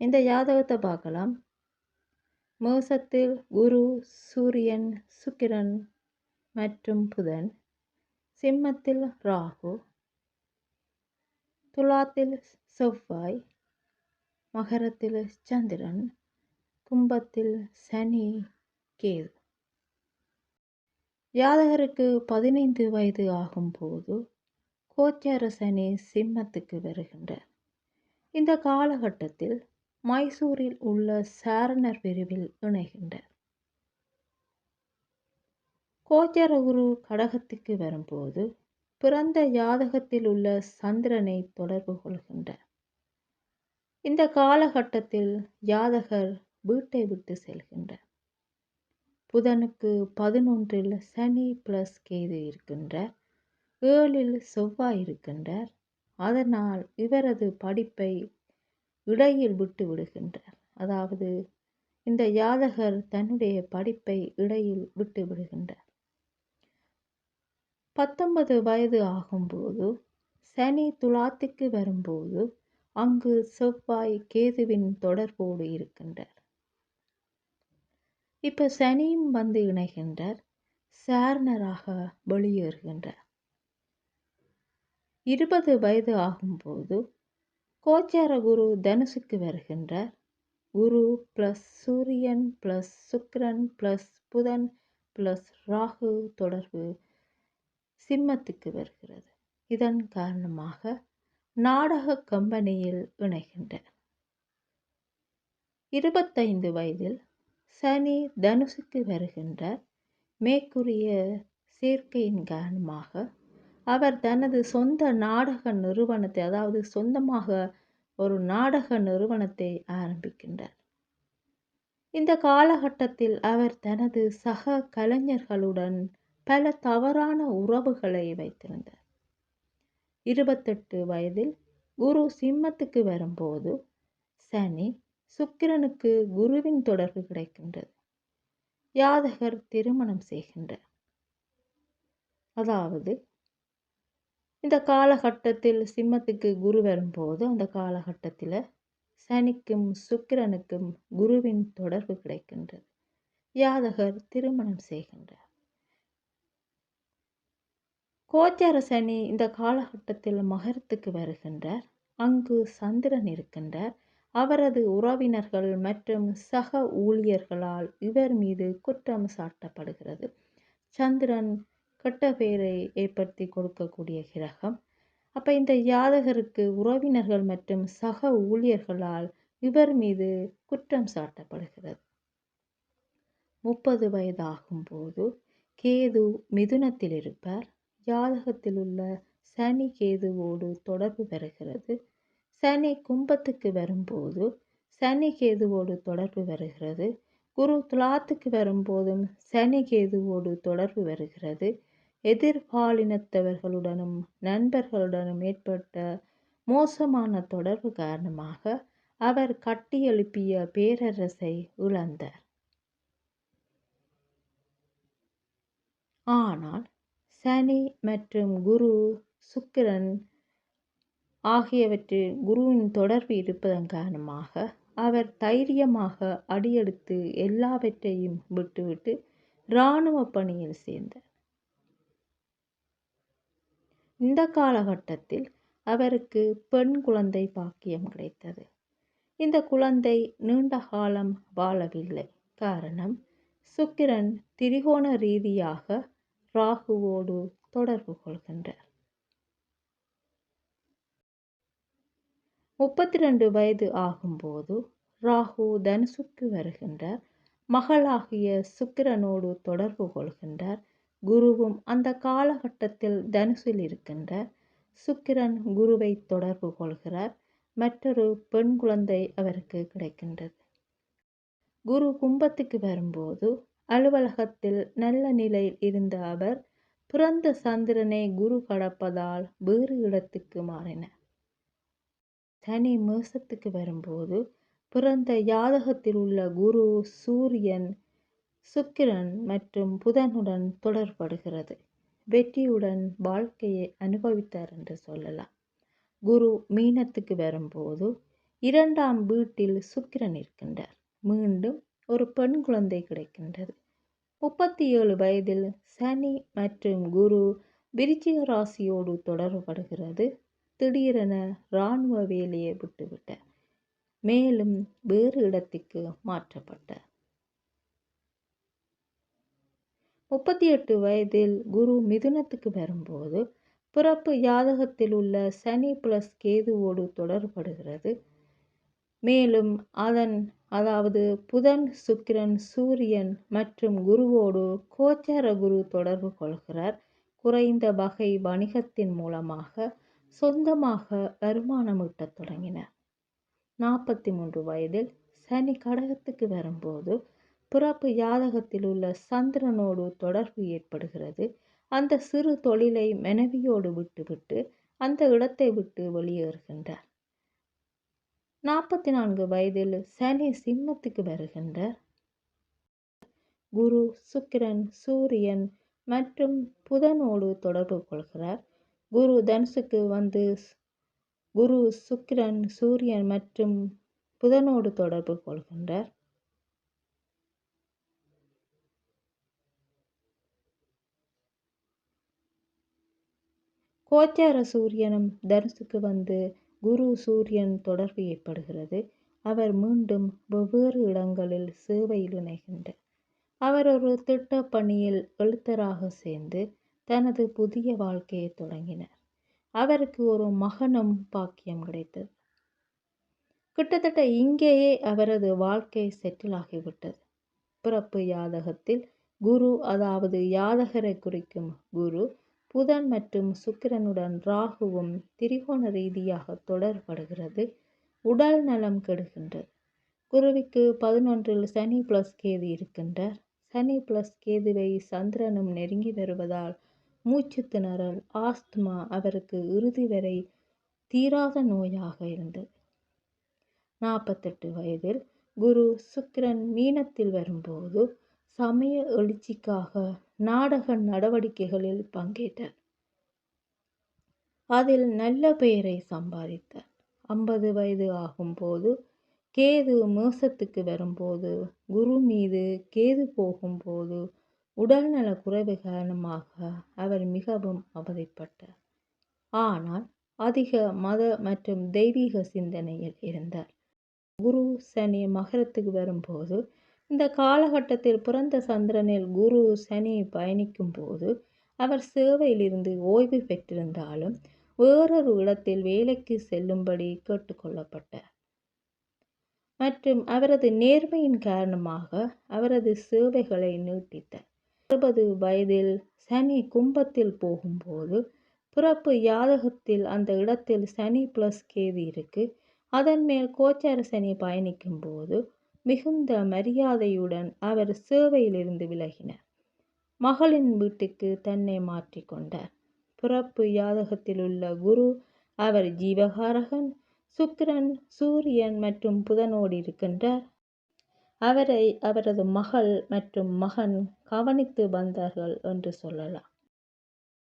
இந்த ஜாதகத்தை பார்க்கலாம். மேசத்தில் குரு சூரியன் சுக்கிரன் மற்றும் புதன். சிம்மத்தில் ராகு. துலாத்தில் செவ்வாய். மகரத்தில் சந்திரன். கும்பத்தில் சனி கேது. ஜாதகருக்கு பதினைந்து வயது ஆகும்போது கோச்சார சனி சிம்மத்துக்கு வருகின்றார். இந்த காலகட்டத்தில் மைசூரில் உள்ள சாரணர் பிரிவில் இணைகின்றார் கோச்சரகுரு கடகத்துக்கு வரும்போது பிறந்த ஜாதகத்தில் உள்ள சந்திரனை தொடர்பு கொள்கின்றார் இந்த காலகட்டத்தில் ஜாதகர் வீட்டை விட்டு செல்கின்றார் புதனுக்கு பதினொன்றில் சனி பிளஸ் கேது இருக்கின்றார். ஏழில் செவ்வாய் இருக்கின்றார். அதனால் இவரது படிப்பை இடையில் விட்டு விடுகின்றார். அதாவது இந்த யாதகர் தன்னுடைய படிப்பை இடையில் விட்டு விடுகின்றார். பத்தொன்பது வயது ஆகும்போது சனி துலாத்துக்கு வரும்போது அங்கு செவ்வாய் கேதுவின் தொடர்போடு இருக்கின்றார். இப்போ சனியும் வந்து இணைகின்றார். சேர்னராக வெளியேறுகின்றார். இருபது வயது ஆகும்போது கோச்சார குரு தனுசுக்கு வருகின்றார். குரு ப்ளஸ் சூரியன் ப்ளஸ் சுக்கிரன் ப்ளஸ் புதன் ப்ளஸ் ராகு தொடர்பு சிம்மத்துக்கு வருகிறது. இதன் காரணமாக நாடக கம்பெனியில் இணைகின்றனர் இருபத்தைந்து வயதில் சனி தனுசுக்கு வருகின்றார். மேற்கூறிய சேர்க்கையின் காரணமாக அவர் தனது சொந்த நாடக நிறுவனத்தை அதாவது சொந்தமாக ஒரு நாடக நிறுவனத்தை ஆரம்பிக்கின்றார். இந்த காலகட்டத்தில் அவர் தனது சக கலைஞர்களுடன் பல தவறான உறவுகளை வைத்திருந்தார். இருபத்தெட்டு வயதில் குரு சிம்மத்துக்கு வரும்போது சனி சுக்கிரனுக்கு குருவின் தொடர்பு கிடைக்கின்றது. யாதகர் திருமணம் செய்கின்றார். அதாவது இந்த காலகட்டத்தில் சிம்மத்துக்கு குரு வரும்போது அந்த காலகட்டத்தில் சனிக்கும் சுக்கிரனுக்கும் குருவின் தொடர்பு கிடைக்கின்றது. யாதகர் திருமணம் செய்கின்றார். கோச்சார சனி இந்த காலகட்டத்தில் மகரத்துக்கு வருகின்றார். அங்கு சந்திரன் இருக்கின்றார். அவரது உறவினர்கள் மற்றும் சக ஊழியர்களால் இவர் மீது குற்றம் சாட்டப்படுகிறது. சந்திரன் கெட்ட பெயரை ஏற்படுத்தி கொடுக்கக்கூடிய கிரகம். அப்போ இந்த ஜாதகருக்கு உறவினர்கள் மற்றும் சக ஊழியர்களால் இவர் மீது குற்றம் சாட்டப்படுகிறது. முப்பது வயதாகும் போது கேது மிதுனத்தில் இருப்பார். ஜாதகத்தில் உள்ள சனி கேதுவோடு தொடர்பு பெறுகிறது. சனி கும்பத்துக்கு வரும்போது சனி கேதுவோடு தொடர்பு வருகிறது குரு துலாத்துக்கு வரும்போதும் சனி கேதுவோடு தொடர்பு வருகிறது எதிர்பாலினத்தவர்களுடனும் நண்பர்களுடனும் ஏற்பட்ட மோசமான தொடர்பு காரணமாக அவர் கட்டியெழுப்பிய பேரரசை இழந்தார். ஆனால் சனி மற்றும் குரு சுக்கிரன் ஆகியவற்றில் குருவின் தொடர்பு இருப்பதன் காரணமாக அவர் தைரியமாக அடியெடுத்து எல்லாவற்றையும் விட்டுவிட்டு இராணுவ பணியில் சேர்ந்தார். இந்த காலகட்டத்தில் அவருக்கு பெண் குழந்தை பாக்கியம் கிடைத்தது. இந்த குழந்தை நீண்ட காலம் வாழவில்லை. காரணம் சுக்கிரன் திரிகோண ரீதியாக ராகுவோடு தொடர்பு கொள்கின்றார். முப்பத்தி ரெண்டு வயது ஆகும்போது ராகு தனுசுக்கு வருகின்றார். மகளாகிய சுக்கிரனோடு தொடர்பு கொள்கின்றார். குருவும் அந்த காலகட்டத்தில் தனுசில் இருக்கின்ற சுக்கிரன் குருவை தொடர்பு கொள்கிறார். மற்றொரு பெண் குழந்தை அவருக்கு கிடைக்கின்றது. குரு கும்பத்துக்கு வரும்போது அலுவலகத்தில் நல்ல நிலையில் இருந்த அவர் பிறந்த சந்திரனை குரு கடப்பதால் வேறு இடத்துக்கு மாறினார் சனி மேசத்துக்கு வரும்போது பிறந்த யாதகத்தில் உள்ள குரு சூரியன் சுக்கிரன் மற்றும் புதனுடன் தொடர்படுகிறது. வெற்றியுடன் வாழ்க்கையை அனுபவித்தார் என்று சொல்லலாம். குரு மீனத்துக்கு வரும்போது இரண்டாம் வீட்டில் சுக்கிரன் இருக்கின்றார். மீண்டும் ஒரு பெண் குழந்தை கிடைக்கின்றது. முப்பத்தி ஏழு வயதில் சனி மற்றும் குரு விருச்சிக ராசியோடு தொடர்படுகிறது. திடீரென இராணுவ வேலையை விட்டுவிட்டார். மேலும் வேறு இடத்துக்கு மாற்றப்பட்டார். முப்பத்தி எட்டு வயதில் குரு மிதுனத்துக்கு வரும்போது பிறப்பு ஜாதகத்தில் உள்ள சனி பிளஸ் கேதுவோடு தொடர்படுகிறது. மேலும் அதன் அதாவது புதன் சுக்கிரன் சூரியன் மற்றும் குருவோடு கோச்சார குரு தொடர்பு கொள்கிறார். குறைந்த வகை வணிகத்தின் மூலமாக சொந்தமாக வருமானம் ஈட்டத் தொடங்கினார். நாற்பத்தி மூன்று வயதில் சனி கடகத்துக்கு வரும்போது பிறப்பு ஜாதகத்தில் உள்ள சந்திரனோடு தொடர்பு ஏற்படுகிறது. அந்த சிறு தொழிலை மனைவியோடு விட்டுவிட்டு அந்த இடத்தை விட்டு வெளியேறுகின்றார். நாற்பத்தி நான்கு வயதில் சனி சிம்மத்துக்கு வருகின்றார். குரு சுக்கிரன் சூரியன் மற்றும் புதனோடு தொடர்பு கொள்கிறார். குரு தனுசுக்கு வந்து குரு சுக்கிரன் சூரியன் மற்றும் புதனோடு தொடர்பு கொள்கின்றார். கோச்சார சூரியனும் தனுசுக்கு வந்து குரு சூரியன் தொடர்பு ஏற்படுகிறது. அவர் மீண்டும் வெவ்வேறு இடங்களில் சேவையில் இணைகின்றார். அவர் ஒரு திட்ட பணியில் எழுத்தராக சேர்ந்து தனது புதிய வாழ்க்கையை தொடங்கினார். அவருக்கு ஒரு மகனும் பாக்கியம் கிடைத்தது. கிட்டத்தட்ட இங்கேயே அவரது வாழ்க்கை செட்டில் ஆகிவிட்டது. பிறப்பு யாதகத்தில் குரு அதாவது யாதகரை குறிக்கும் குரு புதன் மற்றும் சுக்கிரனுடன் ராகுவும் திரிகோண ரீதியாக தொடர்படுகிறது. உடல் நலம் கெடுகின்றது. குருவிக்கு பதினொன்றில் சனி பிளஸ் கேது இருக்கின்றார். சனி பிளஸ் கேதுவை சந்திரனும் நெருங்கி வருவதால் மூச்சு திணறல் ஆஸ்துமா அவருக்கு இறுதி வரை தீராத நோயாக இருந்தது. நாற்பத்தெட்டு வயதில் குரு சுக்கிரன் மீனத்தில் வரும்போது சமய எழுச்சிக்காக நாடக நடவடிக்கைகளில் பங்கேற்றார். அதில் நல்ல பெயரை சம்பாதித்தார். ஐம்பது வயது ஆகும்போது கேது மேசத்துக்கு வரும்போது குரு மீது கேது போகும்போது உடல்நல குறைவு காரணமாக அவர் மிகவும் அவதிப்பட்டார். ஆனால் அதிக மத மற்றும் தெய்வீக சிந்தனையில் இருந்தார். குரு சனி மகரத்துக்கு வரும்போது இந்த காலகட்டத்தில் பிறந்த சந்திரனில் குரு சனி பயணிக்கும் போது அவர் சேவையிலிருந்து ஓய்வு பெற்றிருந்தாலும் வேறொரு இடத்தில் வேலைக்கு செல்லும்படி கேட்டுக்கொள்ளப்பட்டார். மற்றும் அவரது நேர்மையின் காரணமாக அவரது சேவைகளை நீட்டித்தார். அறுபது வயதில் சனி கும்பத்தில் போகும்போது பிறப்பு யாதகத்தில் அந்த இடத்தில் சனி பிளஸ் கேது இருக்கு. அதன் மேல் கோச்சார சனி பயணிக்கும் போது மிகுந்த மரியாதையுடன் அவர் சேவையிலிருந்து விலகினார். மகளின் வீட்டுக்கு தன்னை மாற்றிக்கொண்டார் பிறப்பு யாதகத்திலுள்ள குரு அவர் ஜீவகாரகன் சுக்கிரன் சூரியன் மற்றும் புதனோடு இருக்கின்றார். அவரை அவரது மகள் மற்றும் மகன் கவனித்து வந்தார்கள் என்று சொல்லலாம்.